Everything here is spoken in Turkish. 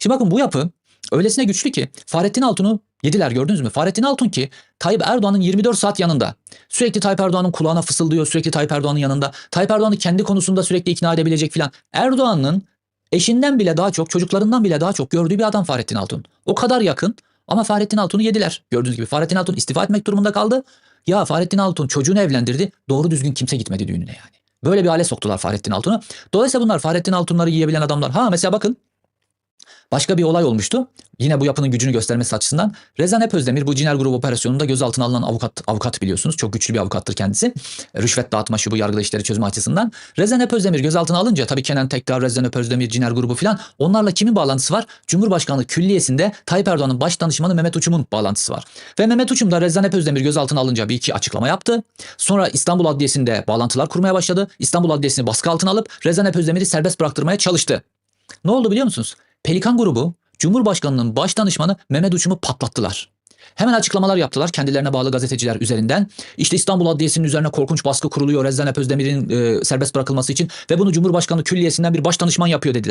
Şimdi bakın bu yapı öylesine güçlü ki Fahrettin Altun'u yediler gördünüz mü? Fahrettin Altun ki Tayyip Erdoğan'ın 24 saat yanında. Sürekli Tayyip Erdoğan'ın kulağına fısıldıyor. Sürekli Tayyip Erdoğan'ın yanında. Tayyip Erdoğan'ı kendi konusunda sürekli ikna edebilecek filan. Erdoğan'ın eşinden bile daha çok, çocuklarından bile daha çok gördüğü bir adam Fahrettin Altun. O kadar yakın ama Fahrettin Altun'u yediler. Gördüğünüz gibi Fahrettin Altun istifa etmek durumunda kaldı. Ya Fahrettin Altun çocuğunu evlendirdi. Doğru düzgün kimse gitmedi düğününe yani. Böyle bir hale soktular Fahrettin Altun'u. Dolayısıyla bunlar Fahrettin Altunları yiyebilen adamlar. Ha mesela bakın Başka bir olay olmuştu. Yine bu yapının gücünü göstermesi açısından. Rezan Özdemir bu Cinel Grubu operasyonunda gözaltına alınan avukat avukat biliyorsunuz. Çok güçlü bir avukattır kendisi. Rüşvet dağıtma şu bu yargıda işleri çözme açısından. Rezan Özdemir gözaltına alınca tabii Kenan Tekrar, Rezan Özdemir, Cinel Grubu filan onlarla kimin bağlantısı var? Cumhurbaşkanlığı Külliyesi'nde Tayyip Erdoğan'ın baş danışmanı Mehmet Uçum'un bağlantısı var. Ve Mehmet Uçum da Rezan Özdemir gözaltına alınca bir iki açıklama yaptı. Sonra İstanbul Adliyesi'nde bağlantılar kurmaya başladı. İstanbul Adliyesi'ni baskı altına alıp Rezan Özdemir'i serbest bıraktırmaya çalıştı. Ne oldu biliyor musunuz? Pelikan grubu Cumhurbaşkanının baş danışmanı Mehmet Uçum'u patlattılar. Hemen açıklamalar yaptılar kendilerine bağlı gazeteciler üzerinden. İşte İstanbul Adliyesi'nin üzerine korkunç baskı kuruluyor Rezan Özdemir'in e, serbest bırakılması için ve bunu Cumhurbaşkanı Külliyesi'nden bir baş danışman yapıyor dediler.